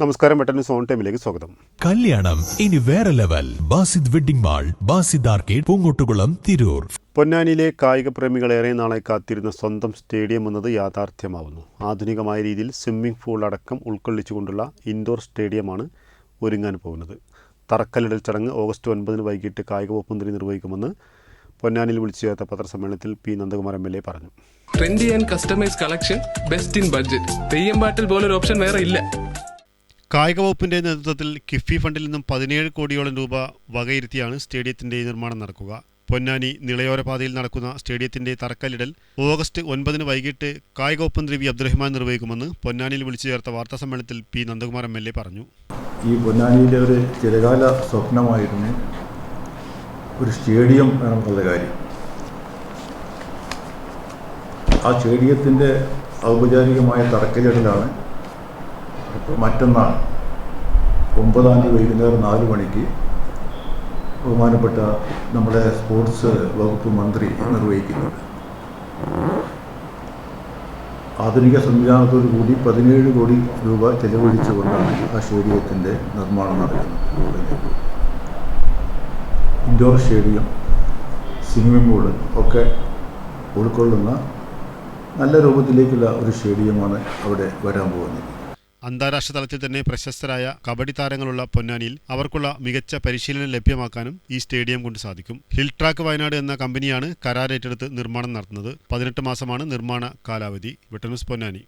നമസ്കാരം പെട്ടെന്ന് സോൺ ടൈമിലേക്ക് സ്വാഗതം. കല്യാണം ഇനി വേറെ level. Basid wedding mall Basid arcade Poongottukulam Tirur. പൊന്നാനിയിലെ കായിക പ്രേമികൾ ഏറെ നാളെ കാത്തിരുന്ന സ്വന്തം സ്റ്റേഡിയം എന്നത് യാഥാർത്ഥ്യമാവുന്നു. ആധുനികമായ രീതിയിൽ സ്വിമ്മിംഗ് പൂൾ അടക്കം ഉൾക്കൊള്ളിച്ചുകൊണ്ടുള്ള ഇൻഡോർ സ്റ്റേഡിയമാണ് ഒരുങ്ങാൻ പോകുന്നത്. തറക്കല്ലിടൽ ചടങ്ങ് ഓഗസ്റ്റ് ഒൻപതിന് വൈകിട്ട് കായിക വകുപ്പ് മന്ത്രി നിർവഹിക്കുമെന്ന് പൊന്നാനിയിൽ വിളിച്ചു ചേർത്ത പത്രസമ്മേളനത്തിൽ P. Nandakumar M. L. A. പറഞ്ഞു. Trendy and customise collection best in budget Theyyam പാട്ടിൽ പോലൊരു ഓപ്ഷൻ വേറെ ഇല്ല. കായിക വകുപ്പിന്റെ നേതൃത്വത്തിൽ കിഫ്ബി ഫണ്ടിൽ നിന്നും പതിനേഴ് കോടിയോളം രൂപ വകയിരുത്തിയാണ് സ്റ്റേഡിയത്തിന്റെ നിർമ്മാണം നടക്കുക. പൊന്നാനി നിളയോര പാതയിൽ നടക്കുന്ന സ്റ്റേഡിയത്തിന്റെ തറക്കല്ലിടൽ ഓഗസ്റ്റ് ഒൻപതിന് വൈകിട്ട് കായിക വകുപ്പ് വി. അബ്ദുറഹ്മാൻ നിർവഹിക്കുമെന്ന് പൊന്നാനിയിൽ വിളിച്ചു ചേർത്ത വാർത്താ സമ്മേളനത്തിൽ P. Nandakumar M. L. A. പറഞ്ഞു. ഈ പൊന്നാനിയിലെ ഒരു ചിരകാല സ്വപ്നമായിരുന്നു ഒരു സ്റ്റേഡിയം വേണമെന്നുള്ള കാര്യം. ആ സ്റ്റേഡിയത്തിന്റെ ഔപചാരികമായ തറക്കല്ലിടലാണ് മറ്റന്നാൾ ഒമ്പതാം തീയതി വൈകുന്നേരം നാല് മണിക്ക് ബഹുമാനപ്പെട്ട നമ്മുടെ സ്പോർട്സ് വകുപ്പ് മന്ത്രി നിർവഹിക്കുന്നത് ആധുനിക സംവിധാനത്തോടു കൂടി പതിനേഴ് കോടി രൂപ ചെലവഴിച്ചുകൊണ്ടാണ് ആ സ്റ്റേഡിയത്തിന്റെ നിർമ്മാണം നടക്കുന്നത്. ഇൻഡോർ സ്റ്റേഡിയം സ്വിമ്മിംഗ് പൂൾ ഒക്കെ ഉൾക്കൊള്ളുന്ന നല്ല രൂപത്തിലേക്കുള്ള ഒരു സ്റ്റേഡിയമാണ് അവിടെ വരാൻ പോകുന്നത്. അന്താരാഷ്ട്ര തലത്തിൽ തന്നെ പ്രശസ്തരായ കബഡി താരങ്ങളുള്ള പൊന്നാനിയിൽ അവർക്കുള്ള മികച്ച പരിശീലനം ലഭ്യമാക്കാനും ഈ സ്റ്റേഡിയം കൊണ്ട് സാധിക്കും. ഹിൽ ട്രാക്ക് വയനാട് എന്ന കമ്പനിയാണ് കരാർ ഏറ്റെടുത്ത് നിർമ്മാണം നടത്തുന്നത്. പതിനെട്ട് മാസമാണ് നിർമ്മാണ കാലാവധി. വിട്ടന്യൂസ് പൊന്നാനി.